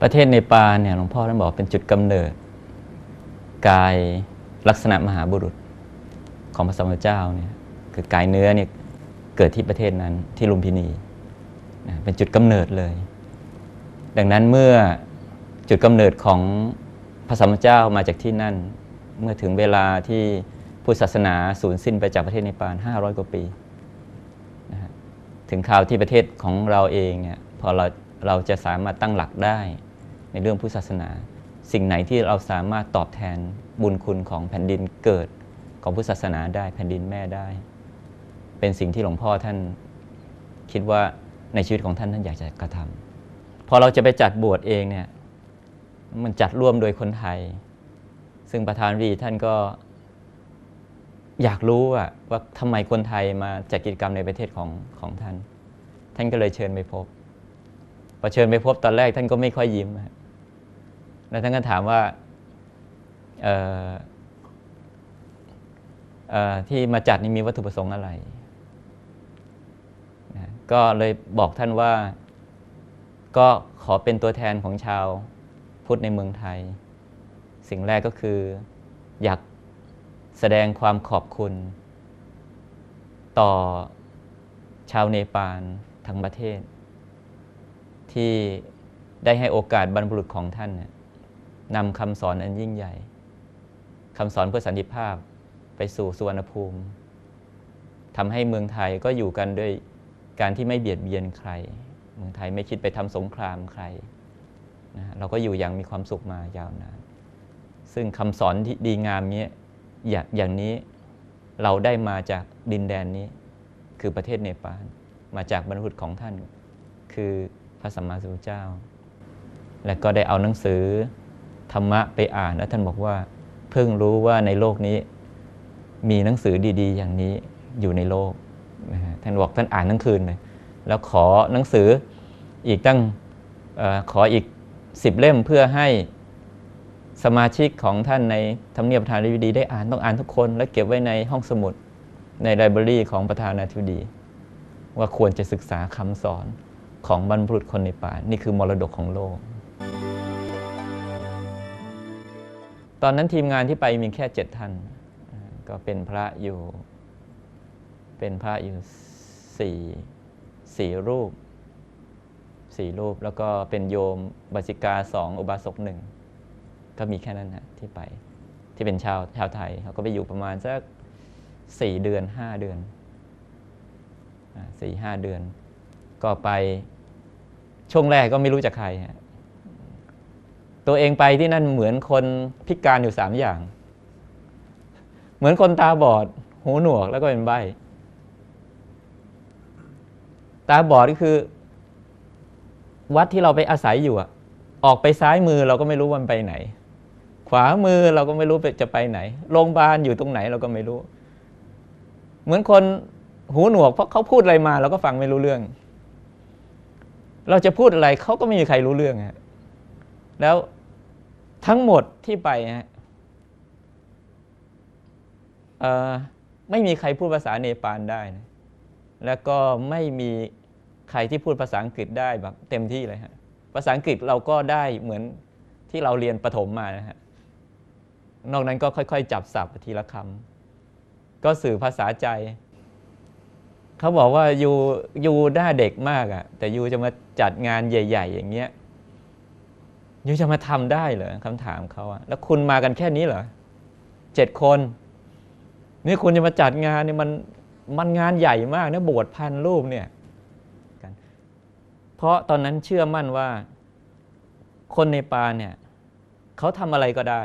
ประเทศเนปาเนี่ยหลวงพ่อท่านบอกเป็นจุดกำเนิด กายลักษณะมหาบุรุษของพระสัมมาเจ้าเนี่ยคือกายเนื้อเนี่ยเกิดที่ประเทศนั้นที่ลุมพินีนะเป็นจุดกำเนิดเลย ดังนั้นเมื่อจุดกำเนิดของพระสัมมาเจ้ามาจากที่นั่น เมื่อถึงเวลาที่พุทธศาสนาสูญสิ้นไปจากประเทศเนปาล500 กว่าปีนะฮะถึงคราวที่ประเทศของเราเองเนี่ยพอเราเราจะสามารถตั้งหลักได้ ในเรื่องพุทธศาสนา สิ่งไหนที่เราสามารถตอบแทนบุญคุณของแผ่นดินเกิดของพุทธศาสนาได้แผ่นดินแม่ได้ เป็นสิ่งที่หลวงพ่อท่านคิดว่าในชีวิตของท่านท่านอยากจะกระทำพอเราจะไปจัดบวชเองเนี่ยมันจัดร่วมโดยคนไทย ซึ่งประธานรีท่านก็อยากรู้ว่าว่าทำไมคนไทยมาจัดกิจกรรมในประเทศของของท่าน ท่านก็เลยเชิญไปพบพอเชิญไปพบตอนแรกท่านก็ไม่ค่อยยิ้ม แล้วท่านก็ถามว่าที่มาจัดนี่มีวัตถุประสงค์อะไรนะก็เลยบอกท่านว่าก็ขอเป็นตัวแทนของชาวพุทธในเมืองไทย สิ่งแรกก็คืออยากแสดงความขอบคุณ ต่อชาวเนปาลทั้งประเทศ ที่ได้ให้โอกาสบรรพบุรุษของท่านเนี่ย นำคำสอนอันยิ่งใหญ่คำสอนเพื่อสันติภาพไปสู่สุวรรณภูมิทำให้เมืองไทยก็อยู่กันด้วยการที่ไม่เบียดเบียนใคร เมืองไทยไม่คิดไปทำสงครามใครนะเราก็อยู่อย่างมีความสุขมายาวนาน ซึ่งคำสอนที่ดีงามนี้อย่างอย่างนี้เราได้มาจากดินแดนนี้ คือประเทศเนปาลมาจากบรรพบุรุษของท่าน คือพระสัมมาสัมพุทธเจ้า และก็ได้เอาหนังสือ ธรรมะไปอ่านแล้วท่านบอกว่า เพิ่งรู้ว่าในโลกนี้ มีหนังสือดีๆ อย่างนี้อยู่ในโลกนะฮะท่านบอกท่านอ่านทั้งคืนเลยแล้วขอหนังสืออีกตั้งออขออีกสิบเล่มเพื่อให้สมาชิกของท่านในทำเนียบประธานาธิบดีได้อ่านต้องอ่านทุกคน และเก็บไว้ในห้องสมุดในไลบรารีของประธานาธิบดี ว่าควรจะศึกษาคำสอนของบรรพบุรุษคนในป่านี่คือมรดกของโลก ตอนนั้นทีมงานที่ไปมีแค่เจ็ดท่าน ก็เป็นพระอยู่ เป็นพระอยู่สี่สี่รูปสี่รูป แล้วก็เป็นโยมบาสิกาสองอุบาสกหนึ่งก็มีแค่นั้นฮะที่ไปที่เป็นชาวชาวไทยเขาก็ไปอยู่ประมาณสักสี่เดือนห้าเดือนสี่ห้าเดือน ก็ไปช่วงแรกก็ไม่รู้จักใครฮะ ตัวเองไปที่นั่นเหมือนคนพิการอยู่สามอย่าง เหมือนคนตาบอด หูหนวกแล้วก็เป็นใบ ตาบอดก็คือ วัดที่เราไปอาศัยอยู่อะออกไปซ้ายมือเราก็ไม่รู้วันไปไหน ขวามือเราก็ไม่รู้จะไปไหนโรงพยาบาลอยู่ตรงไหนเราก็ไม่รู้ เหมือนคนหูหนวกเพราะเขาพูดอะไรมาเราก็ฟังไม่รู้เรื่อง เราจะพูดอะไรเขาก็ไม่มีใครรู้เรื่องฮะแล้ว ทั้งหมดที่ไปฮะไม่มีใครพูดภาษาเนปาลได้นะแล้วก็ไม่มีใครที่พูดภาษาอังกฤษได้แบบเต็มที่เลยฮะภาษาอังกฤษเราก็ได้เหมือนที่เราเรียนประถมมานะฮะนอกนั้นก็ค่อยๆ จับสับทีละคำก็สื่อภาษาใจเขาบอกว่ายูยูหน้าเด็กมากอะ่ะ แต่ยูจะมาจัดงานใหญ่ ๆ อย่างเงี้ย ยูจะมาทำได้เหรอคำถามเขาอะแล้วคุณมากันแค่นี้เหรอเจ็ดคน นี่คุณจะมาจัดงานเนี่ยมันมันงานใหญ่มากนะโบสถ์พันรูปเนี่ยเพราะตอนนั้นเชื่อมั่นว่า คนในปาเนี่ยเขาทำอะไรก็ได้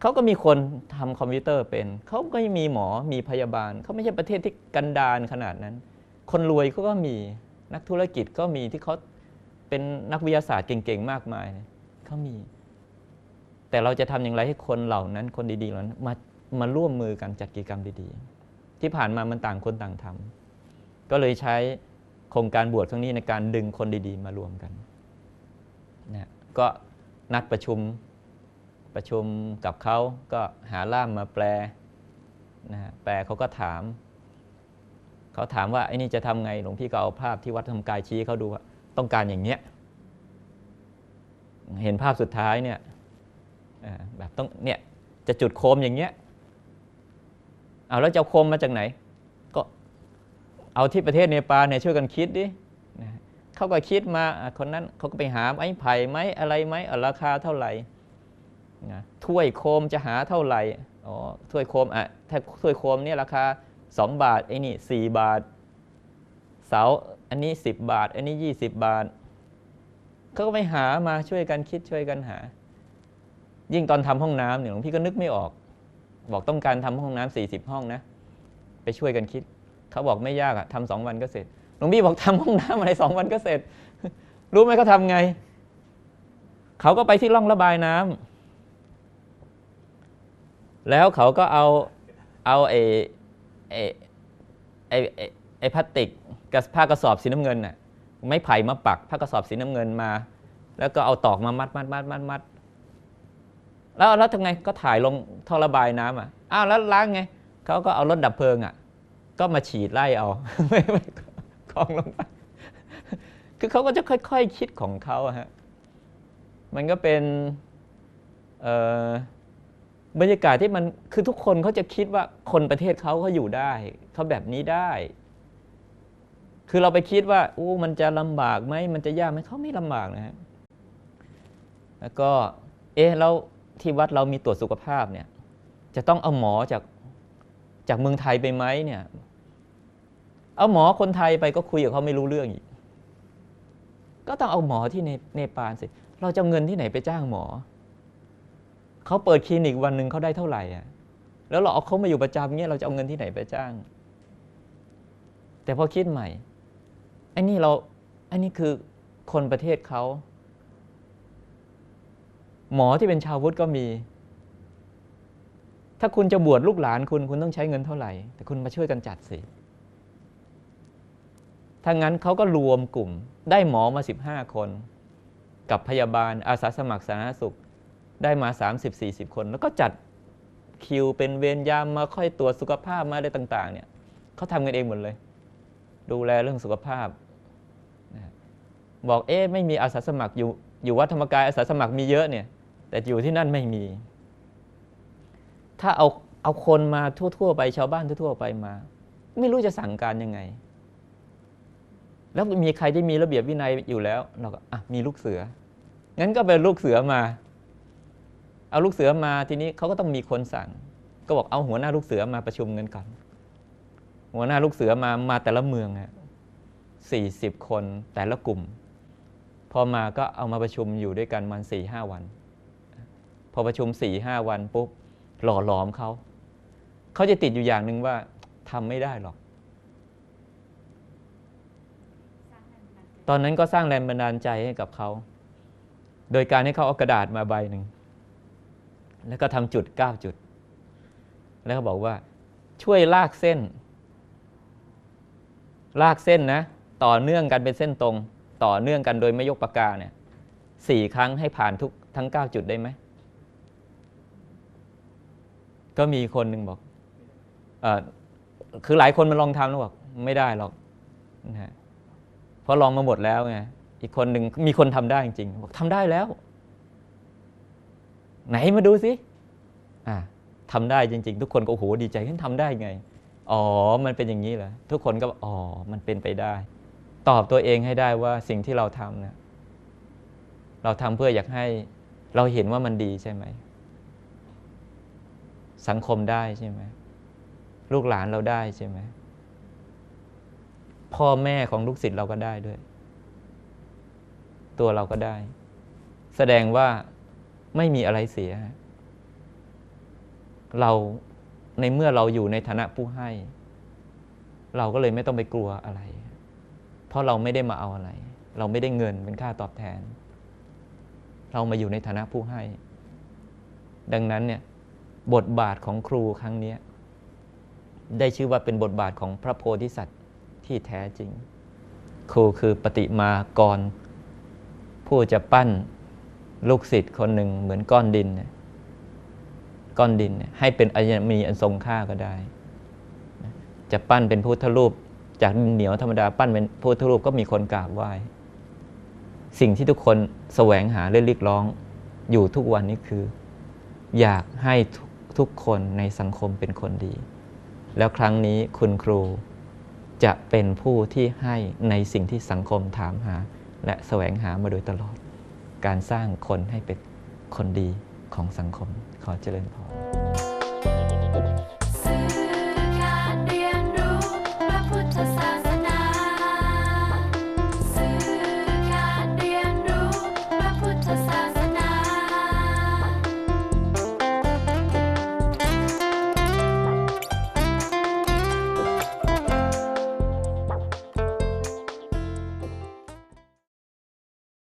เขาก็มีคนทำคอมพิวเตอร์เป็น เขาก็มีหมอมีพยาบาล เขาไม่ใช่ประเทศที่กันดารขนาดนั้น คนรวยเขาก็มีนักธุรกิจก็มีที่เขา เป็นนักวิทยาศาสตร์เก่งๆ มากมายเขามี แต่เราจะทำอย่างไรให้คนเหล่านั้น คนดีๆเหล่านั้นมามาร่วมมือกันจัดกิจกรรมดีๆ ที่ผ่านมามันต่างคนต่างทำก็เลยใช้โครงการบวชครั้งนี้ในการดึงคนดีๆ มารวมกันนะก็นัดประชุมประชุมกับเขาก็หาล่ามมาแปลนะแปลเขาก็ถาม เขาถามว่าไอ้นี่จะทำไงหลวงพี่ก็เอาภาพที่วัดธรรมกายชี้เขาดูว่า ต้องการอย่างเนี้ยเห็นภาพสุดท้ายเนี่ยแบบต้องเนี่ยจะจุดโคมอย่างเงี้ยเอาแล้วจะโคมมาจากไหน ก็เอาที่ประเทศเนปาลเนี่ยช่วยกันคิดดิเขาก็คิดมาคนนั้นเขาก็ไปหาไม้ไผ่ไหมอะไรไหมอราคาเท่าไหร่นะถ้วยโคมจะหาเท่าไหร่อ๋อถ้วยโคมอะถ้าถ้วยโคมเนี่ยราคา 2 บาทไอ้นี่4บาท เสา อันนี้ 10 บาท อันนี้ 20 บาทเขาก็ไปหามาช่วยกันคิดช่วยกันหา ยิ่งตอนทำห้องน้ำเนี่ยหลวงพี่ก็นึกไม่ออก บอกต้องการทำห้องน้ำสี่สิบห้องนะ ไปช่วยกันคิดเขาบอกไม่ยากอะทำสองวันก็เสร็จหลวงพี่บอกทำห้องน้ำอะไรสองวันก็เสร็จ รู้ไหมเขาทำไงเขาก็ไปที่ร่องระบายน้ำแล้วเขาก็เอาเอาไอ้ไอ้ไอ้ ไอ้พลาสติกกับผ้ากระสอบสีน้ำเงินน่ะไม้ไผ่มาปักผ้ากระสอบสีน้ำเงินมา แล้วก็เอาตอกมามัดมัดมัดมัดมัดแล้วแล้วทำไงก็ถ่ายลงท่อระบายน้ำอะอ้าวแล้วล้างไงเขาก็เอารถดับเพลิงอะ ก็มาฉีดไล่เอาไม่ไม่กองลงไปคือเขาก็จะค่อยๆคิดของเขาฮะมันก็เป็นบรรยากาศที่มันคือทุกคนเขาจะคิดว่าคนประเทศเขาเขาอยู่ได้เขาแบบนี้ได้ คือเราไปคิดว่าอู้มันจะลำบากไหมมันจะยากไหมเขาไม่ลำบากนะฮะแล้วก็ เอ๊ะแล้วที่วัดเรามีตรวจสุขภาพเนี่ย จะต้องเอาหมอจากจากเมืองไทยไปไหมเนี่ย เอาหมอคนไทยไปก็คุยกับเขาไม่รู้เรื่องอีก ก็ต้องเอาหมอที่เนเนปาลสิ เราจะเอาเงินที่ไหนไปจ้างหมอ เขาเปิดคลินิกวันหนึ่งเขาได้เท่าไหร่อะ แล้วเราเอาเขามาอยู่ประจำเงี้ยเราจะเอาเงินที่ไหนไปจ้าง แต่พอคิดใหม่ อ้นี่เราไอ้นี่คือคนประเทศเขา หมอที่เป็นชาวพุทธก็มี ถ้าคุณจะบวชลูกหลานคุณคุณต้องใช้เงินเท่าไหร่ แต่คุณมาช่วยกันจัดสิถ้างั้นเขาก็รวมกลุ่มได้หมอมา 15 คน กับพยาบาลอาสาสมัครสาธารณสุขได้มา 30-40 คน แล้วก็จัดคิวเป็นเวรยามมาค่อยตรวจสุขภาพมาอะไรต่าง ๆ เนี่ยเขาทำกันเองหมดเลย ดูแลเรื่องสุขภาพ บอกเอ๊ะไม่มีอาสาสมัครอยู่อยู่วัดธรรมกายอาสาสมัครมีเยอะเนี่ย แต่อยู่ที่นั่นไม่มี ถ้าเอาเอาคนมาทั่ว ๆ ไปชาวบ้านทั่ว ๆ ไปมา ไม่รู้จะสั่งการยังไง แล้วมีใครที่มีระเบียบวินัยอยู่แล้ว เราก็อะมีลูกเสือ งั้นก็เป็นลูกเสือมา เอาลูกเสือมาทีนี้เขาก็ต้องมีคนสั่ง ก็บอกเอาหัวหน้าลูกเสือมาประชุมกันก่อนหัวหน้าลูกเสือมามาแต่ละเมืองอะสี่สิบคนแต่ละกลุ่ม พอมาก็เอามาประชุมอยู่ด้วยกันมันสี่ห้าวัน พอประชุมสี่ห้าวันปุ๊บหล่อหลอมเขา เขาจะติดอยู่อย่างหนึ่งว่าทำไม่ได้หรอก ตอนนั้นก็สร้างแรงบันดาลใจให้กับเขา โดยการให้เขาเอากระดาษมาใบหนึ่ง แล้วก็ทำจุดเก้าจุด แล้วก็บอกว่า ช่วยลากเส้น ลากเส้นนะ ต่อเนื่องกันเป็นเส้นตรง ต่อเนื่องกันโดยไม่ยกปากกาเนี่ยสี่ครั้งให้ผ่านทุกทั้งเก้าจุดได้ไหม ก็มีคนหนึ่งบอกเออคือหลายคนมันลองทำแล้วบอกไม่ได้หรอกนะฮะเพราะลองมาหมดแล้วไงอีกคนหนึ่งมีคนทำได้จริงๆบอกทำได้แล้ว ไหนมาดูสิอ่าทำได้จริง ๆ ทุกคนก็โอ้โหดีใจขึ้นทำได้ไง อ๋อ มันเป็นอย่างนี้เหรอทุกคนก็อ๋อมันเป็นไปได้ ตอบตัวเองให้ได้ว่าสิ่งที่เราทำเนี่ยเราทำเพื่ออยากให้เราเห็นว่ามันดีใช่ไหม สังคมได้ใช่ไหม ลูกหลานเราได้ใช่ไหม พ่อแม่ของลูกศิษย์เราก็ได้ด้วย ตัวเราก็ได้ แสดงว่าไม่มีอะไรเสีย เราในเมื่อเราอยู่ในฐานะผู้ให้ เราก็เลยไม่ต้องไปกลัวอะไร เพราะเราไม่ได้มาเอาอะไร เราไม่ได้เงินเป็นค่าตอบแทน เรามาอยู่ในฐานะผู้ให้ ดังนั้นเนี่ยบทบาทของครูครั้งนี้ได้ชื่อว่าเป็นบทบาทของพระโพธิสัตว์ที่แท้จริง ครูคือปฏิมากร ผู้จะปั้นลูกศิษย์คนหนึ่งเหมือนก้อนดิน ก้อนดินให้เป็นอัญมีอันทรงค่าก็ได้ จะปั้นเป็นพุทธรูป จากดินเหนียวธรรมดาปั้นเป็นพุทธรูปก็มีคนกราบไหว้ สิ่งที่ทุกคนแสวงหาเรียกร้อง อยู่ทุกวันนี้คือ อยากให้ทุกทุกคนในสังคมเป็นคนดี แล้วครั้งนี้คุณครูจะเป็นผู้ที่ให้ในสิ่งที่สังคมถามหา และแสวงหามาโดยตลอด การสร้างคนให้เป็นคนดีของสังคมขอเจริญพร